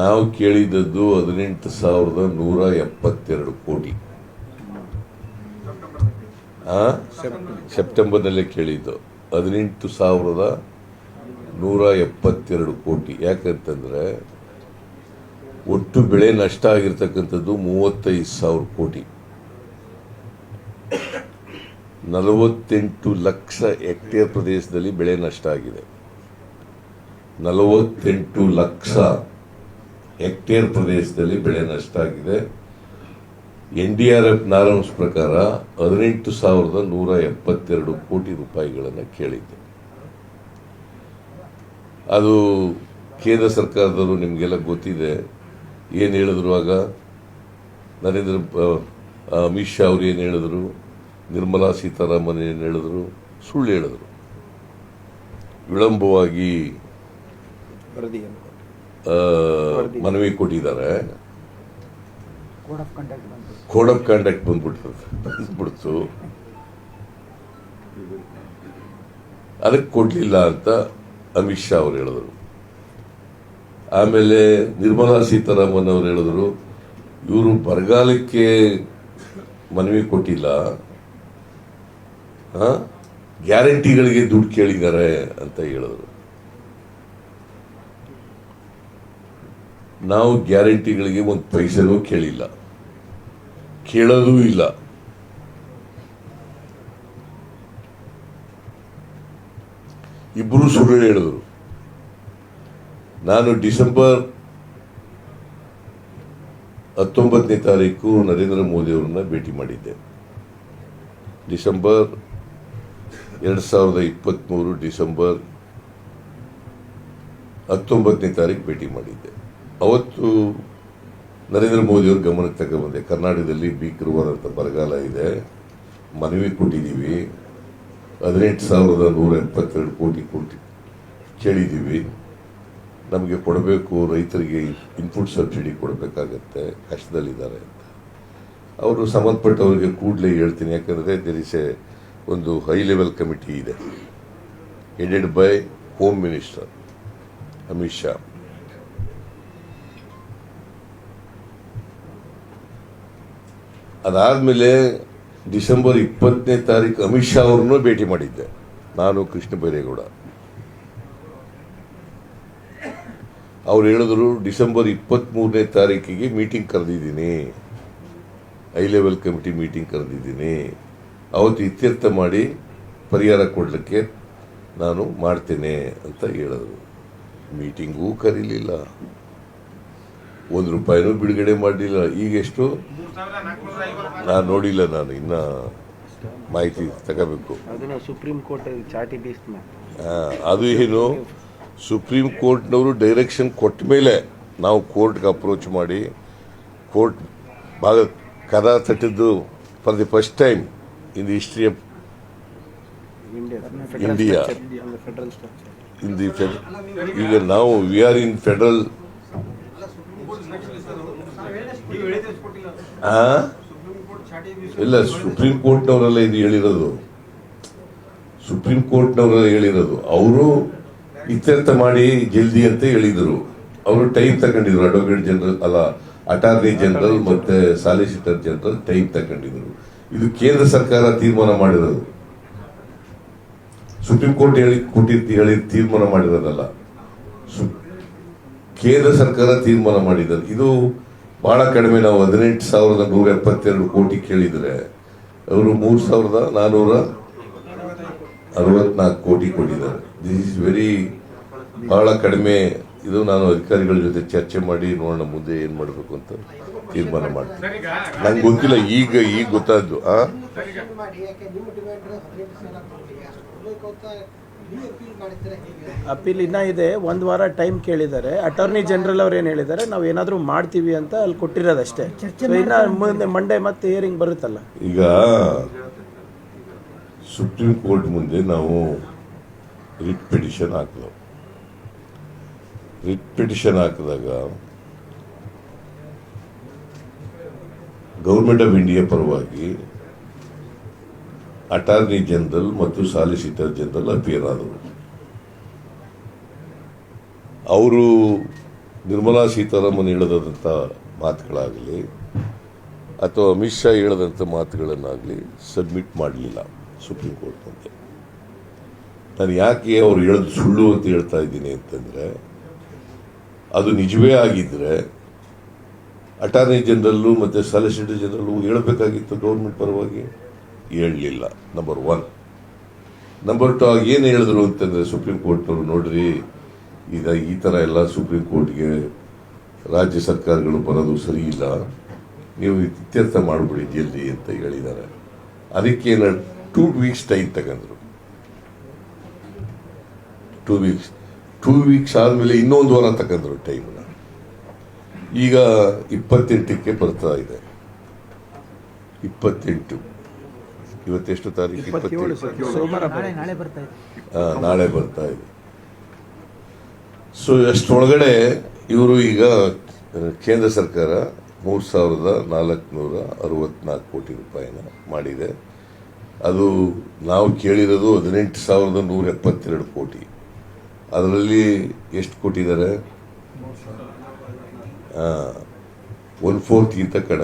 ನಾವು ಕೇಳಿದದ್ದು ಹದಿನೆಂಟು ಸಾವಿರದ ನೂರ ಎಪ್ಪತ್ತೆರಡು ಕೋಟಿ? ಸೆಪ್ಟೆಂಬರ್ನಲ್ಲೇ ಕೇಳಿದ್ದು. ಹದಿನೆಂಟು ಸಾವಿರದ ನೂರ ಎಪ್ಪತ್ತೆರಡು ಕೋಟಿ. ಯಾಕಂತಂದ್ರೆ ಒಟ್ಟು ಬೆಳೆ ನಷ್ಟ ಆಗಿರ್ತಕ್ಕಂಥದ್ದು ಮೂವತ್ತೈದು ಸಾವಿರ ಕೋಟಿ. ನಲವತ್ತೆಂಟು ಲಕ್ಷ ಹೆಕ್ಟೇರ್ ಪ್ರದೇಶದಲ್ಲಿ ಬೆಳೆ ನಷ್ಟ ಆಗಿದೆ. ನಲವತ್ತೆಂಟು ಲಕ್ಷ ಹೆಕ್ಟೇರ್ ಪ್ರದೇಶದಲ್ಲಿ ಬೆಳೆ ನಷ್ಟ ಆಗಿದೆ. N D R F norms ಪ್ರಕಾರ ಹದಿನೆಂಟು ಸಾವಿರದ ನೂರ ಎಪ್ಪತ್ತೆರಡು ಕೋಟಿ ರೂಪಾಯಿಗಳನ್ನು ಕೇಳಿದ್ದೆ. ಅದು ಕೇಂದ್ರ ಸರ್ಕಾರದವರು ನಿಮಗೆಲ್ಲ ಗೊತ್ತಿದೆ. ಏನು ಹೇಳಿದ್ರು ಆಗ? ನರೇಂದ್ರ ಅಮಿತ್ ಶಾ ಅವರು ಏನು ಹೇಳಿದ್ರು? ನಿರ್ಮಲಾ ಸೀತಾರಾಮನ್ ಏನು ಹೇಳಿದ್ರು? ಸುಳ್ಳು ಹೇಳಿದ್ರು. ವಿಳಂಬವಾಗಿ ಮನವಿ ಕೊಟ್ಟಿದ್ದಾರೆ. ಕೋಡ್ ಆಫ್ ಕಾಂಟ್ಯಾಕ್ಟ್ ಬಂದ್ಬಿಡ್ತದೆ ಬಂದ್ಬಿಡ್ತು. ಅದಕ್ಕೆ ಕೊಡ್ಲಿಲ್ಲ ಅಂತ ಅಮಿತ್ ಶಾ ಅವರು ಹೇಳಿದರು. ಆಮೇಲೆ ನಿರ್ಮಲಾ ಸೀತಾರಾಮನ್ ಅವರು ಹೇಳಿದ್ರು ಇವರು ಬರಗಾಲಕ್ಕೆ ಮನವಿ ಕೊಟ್ಟಿಲ್ಲ. ಗ್ಯಾರಂಟಿಗಳಿಗೆ ದುಡ್ಡು ಕೇಳಿದ್ದಾರೆ ಅಂತ ಹೇಳಿದ್ರು. ನಾವು ಗ್ಯಾರಂಟಿಗಳಿಗೆ ಒಂದು ಪೈಸೆನೂ ಕೇಳಿಲ್ಲ. ಕೇಳೋದೂ ಇಲ್ಲ. ಇಬ್ಬರು ಸುಳ್ಳು ಹೇಳಿದ್ರು. ನಾನು ಡಿಸೆಂಬರ್ ಹತ್ತೊಂಬತ್ತನೇ ತಾರೀಕು ನರೇಂದ್ರ ಮೋದಿ ಅವರನ್ನ ಭೇಟಿ ಮಾಡಿದ್ದೆ. ಡಿಸೆಂಬರ್ ಎರಡು ಸಾವಿರದ ಇಪ್ಪತ್ತ್ಮೂರು ಡಿಸೆಂಬರ್ ಹತ್ತೊಂಬತ್ತನೇ ತಾರೀಕು ಭೇಟಿ ಮಾಡಿದ್ದೆ. ಅವತ್ತು ನರೇಂದ್ರ ಮೋದಿಯವ್ರ ಗಮನಕ್ಕೆ ತಗೊಂಡ್ಬಂದೆ ಕರ್ನಾಟಕದಲ್ಲಿ ಭೀಕರವಾದಂಥ ಬರಗಾಲ ಇದೆ. ಮನವಿ ಕೊಟ್ಟಿದ್ದೀವಿ. ಹದಿನೆಂಟು ಸಾವಿರದ ನೂರ ಎಪ್ಪತ್ತೆರಡು ಕೋಟಿ ಕೋಟಿ ಕೇಳಿದ್ದೀವಿ. ನಮಗೆ ಕೊಡಬೇಕು, ರೈತರಿಗೆ ಇನ್ಪುಟ್ ಸಬ್ಸಿಡಿ ಕೊಡಬೇಕಾಗತ್ತೆ. ಕಷ್ಟದಲ್ಲಿದ್ದಾರೆ ಅಂತ. ಅವರು ಸಂಬಂಧಪಟ್ಟವರಿಗೆ ಕೂಡಲೇ ಹೇಳ್ತೀನಿ. ಯಾಕಂದರೆ ದೇರ್ ಇಸ್ ಎ ಒಂದು ಹೈ ಲೆವೆಲ್ ಕಮಿಟಿ ಇದೆ. Headed by home minister Amit Shah ಅದಾದಮೇಲೆ ಡಿಸೆಂಬರ್ ಇಪ್ಪತ್ತನೇ ತಾರೀಕು ಅಮಿತ್ ಶಾ ಅವ್ರನ್ನೂ ಭೇಟಿ ಮಾಡಿದ್ದೆ. ನಾನು ಕೃಷ್ಣ ಬೈರೇಗೌಡ. ಅವ್ರು ಹೇಳಿದ್ರು, ಡಿಸೆಂಬರ್ ಇಪ್ಪತ್ತ್ಮೂರನೇ ತಾರೀಕಿಗೆ ಮೀಟಿಂಗ್ ಕರೆದಿದ್ದೀನಿ. ಹೈ ಲೆವೆಲ್ ಕಮಿಟಿ ಮೀಟಿಂಗ್ ಕರೆದಿದ್ದೀನಿ. ಅವತ್ತು ಇತ್ಯರ್ಥ ಮಾಡಿ ಪರಿಹಾರ ಕೊಡಲಿಕ್ಕೆ ನಾನು ಮಾಡ್ತೇನೆ ಅಂತ ಹೇಳಿದ್ರು. ಮೀಟಿಂಗೂ ಕರೀಲಿಲ್ಲ. ಒಂದು ರೂಪಾಯಿನೂ ಬಿಡುಗಡೆ ಮಾಡಲಿಲ್ಲ. ಈಗ ಎಷ್ಟು? ನಾನು ನೋಡಿಲ್ಲ ನಾನು ಇನ್ನ ಮಾಹಿತಿ ತಗೋಬೇಕು. ಸುಪ್ರೀಂ ಕೋರ್ಟ್ ಚಾಟಿ ಅದು ಏನು? ಸುಪ್ರೀಂ ಕೋರ್ಟ್ನವರು ಡೈರೆಕ್ಷನ್ ಕೊಟ್ಟ ಮೇಲೆ ನಾವು ಕೋರ್ಟ್ಗೆ ಅಪ್ರೋಚ್ ಮಾಡಿ ಕೋರ್ಟ್ ಭಾಗ ಕದ ತಟ್ಟಿದ್ದು for the first time in the history of India in the ಈಗ ನಾವು ವಿ ಆರ್ ಇನ್ ಫೆಡರಲ್ ಇಲ್ಲ ಸುಪ್ರೀಂ ಕೋರ್ಟ್ನವರೆಲ್ಲ ಇದು ಹೇಳಿರೋದು. ಸುಪ್ರೀಂ ಕೋರ್ಟ್ನವರೆಲ್ಲ ಹೇಳಿರೋದು. ಅವರು ಇತ್ಯರ್ಥ ಮಾಡಿ ಜಲ್ದಿ ಅಂತ ಹೇಳಿದರು. ಅವರು ಟೈಮ್ ತಗೊಂಡಿದ್ರು. ಅಡ್ವೊಕೇಟ್ ಜನರಲ್ ಅಲ್ಲ ಅಟಾರ್ನಿ ಜನರಲ್ ಮತ್ತೆ ಸಾಲಿಸಿಟರ್ ಜನರಲ್ ಟೈಮ್ ತಗೊಂಡಿದ್ರು. ಇದು ಕೇಂದ್ರ ಸರ್ಕಾರ ತೀರ್ಮಾನ ಮಾಡಿರೋದು. ಸುಪ್ರೀಂ ಕೋರ್ಟ್ ಹೇಳಿ ಕೊಟ್ಟಿದ್ದು ಹೇಳಿ ತೀರ್ಮಾನ ಮಾಡಿರೋದಲ್ಲ. ಕೇಂದ್ರ ಸರ್ಕಾರ ತೀರ್ಮಾನ ಮಾಡಿದ್ದಾರೆ ಇದು ಬಹಳ ಕಡಿಮೆ. ನಾವು ಹದಿನೆಂಟು ಸಾವಿರದ ನೂರ ಎಪ್ಪತ್ತೆರಡು ಕೋಟಿ ಕೇಳಿದರೆ ಅವರು ಮೂರು ಸಾವಿರದ ನಾನ್ನೂರ ಅರವತ್ನಾಲ್ಕು ಕೋಟಿ ಕೊಟ್ಟಿದ್ದಾರೆ. ದಿಸ್ ಇಸ್ ವೆರಿ ಬಹಳ ಕಡಿಮೆ. ಇದು ನಾನು ಅಧಿಕಾರಿಗಳ ಜೊತೆ ಚರ್ಚೆ ಮಾಡಿ ನೋಡೋಣ ಮುಂದೆ ಏನು ಮಾಡಬೇಕು ಅಂತ ತೀರ್ಮಾನ ಮಾಡ್ತೀನಿ. ನಂಗೆ ಗೊತ್ತಿಲ್ಲ, ಈಗ ಈಗ ಗೊತ್ತಾದ್ದು ಆ? ಇನ್ನೂ ಅಪೀಲ್ ಇನ್ನ ಇದೆ. ಒಂದ್ ವಾರ ಟೈಮ್ ಕೇಳಿದ್ದಾರೆ. ಅಟಾರ್ನಿ ಜನರಲ್ ಅವ್ರು ಏನು ಹೇಳಿದ್ದಾರೆ ನಾವು ಏನಾದರೂ ಮಾಡ್ತೀವಿ ಅಂತ ಅಲ್ಲಿ ಕೊಟ್ಟಿರೋದಷ್ಟೇ ಅಷ್ಟೇ. ಇನ್ನ ಮುಂದೆ ಮಂಡೇ ಮತ್ತೆ ಹಿಯರಿಂಗ್ ಬರುತ್ತಲ್ಲ. ಈಗ ಸುಪ್ರೀಂ ಕೋರ್ಟ್ ಮುಂದೆ ನಾವು ರಿಟ್ ಪಿಟಿಷನ್ ಹಾಕಿದೆವು ರಿಟ್ ಪಿಟಿಷನ್ ಹಾಕಿದಾಗ ಗೌರ್ಮೆಂಟ್ ಆಫ್ ಇಂಡಿಯಾ ಪರವಾಗಿ ಅಟಾರ್ನಿ ಜನರಲ್ ಮತ್ತು ಸಾಲಿಸಿಟರ್ ಜನರಲ್ ಅಪಿಯರ್ ಆದರು ಅವರು ನಿರ್ಮಲಾ ಸೀತಾರಾಮನ್ ಹೇಳದಂಥ ಮಾತುಗಳಾಗಲಿ ಅಥವಾ ಅಮಿತ್ ಶಾ ಹೇಳದಂಥ ಮಾತುಗಳನ್ನಾಗಲಿ ಸಬ್ಮಿಟ್ ಮಾಡಲಿಲ್ಲ ಸುಪ್ರೀಂ ಕೋರ್ಟ್ ಮುಂದೆ. ನಾನು ಯಾಕೆ ಅವ್ರು ಹೇಳೋದು ಸುಳ್ಳು ಅಂತ ಹೇಳ್ತಾ ಇದ್ದೀನಿ ಅಂತಂದರೆ, ಅದು ನಿಜವೇ ಆಗಿದ್ದರೆ ಅಟಾರ್ನಿ ಜನರಲ್ಲು ಮತ್ತು ಸಾಲಿಸಿಟರ್ ಜನರಲ್ಲು ಹೇಳಬೇಕಾಗಿತ್ತು ಗೌರ್ಮೆಂಟ್ ಪರವಾಗಿ. ಹೇಳಲಿಲ್ಲ. ನಂಬರ್ ಒನ್ ನಂಬರ್ ಟು ಆಗ ಏನು ಹೇಳಿದ್ರು ಅಂತಂದರೆ ಸುಪ್ರೀಂ ಕೋರ್ಟ್ನವರು ನೋಡ್ರಿ, ಈಗ ಈ ಥರ ಎಲ್ಲ ಸುಪ್ರೀಂ ಕೋರ್ಟ್ಗೆ ರಾಜ್ಯ ಸರ್ಕಾರಗಳು ಬರೋದು ಸರಿ ಇಲ್ಲ. ನೀವು ಇತ್ಯರ್ಥ ಮಾಡಿಬಿಡಿ ಜಲ್ದಿ ಅಂತ ಹೇಳಿದ್ದಾರೆ. ಅದಕ್ಕೆ ಟೂ ವೀಕ್ಸ್ ಟೈಮ್ ತಗೊಂಡ್ರು. ಟೂ ವೀಕ್ಸ್ ಟೂ ವೀಕ್ಸ್ ಆದಮೇಲೆ ಇನ್ನೊಂದು ವಾರ ತಗೊಂಡ್ರು ಟೈಮ್ನ ಈಗ ಇಪ್ಪತ್ತೆಂಟಕ್ಕೆ ಬರ್ತಾ ಇದೆ. ಇಪ್ಪತ್ತೆಂಟು. ಇವತ್ತೆಷ್ಟು ತಾರೀಕು ಇಪ್ಪತ್ತೇಳು ನಾಳೆ ಬರ್ತಾ ಇದೆ. ನಾಳೆ ಬರ್ತಾ ಇದೆ. ಸೊ ಅಷ್ಟರೊಳಗಡೆ ಇವರು ಈಗ ಕೇಂದ್ರ ಸರ್ಕಾರ ಮೂರು ಸಾವಿರದ ನಾಲ್ಕುನೂರ ಅರವತ್ನಾಲ್ಕು ಕೋಟಿ ರೂಪಾಯಿನ ಮಾಡಿದೆ. ಅದು ನಾವು ಕೇಳಿರೋದು ಹದಿನೆಂಟು ಸಾವಿರದ ನೂರ ಎಪ್ಪತ್ತೆರಡು ಕೋಟಿ. ಅದರಲ್ಲಿ ಎಷ್ಟು ಕೊಟ್ಟಿದ್ದಾರೆ? ಒನ್ ಫೋರ್ತ್ಗಿಂತ ಕಡಿಮೆ.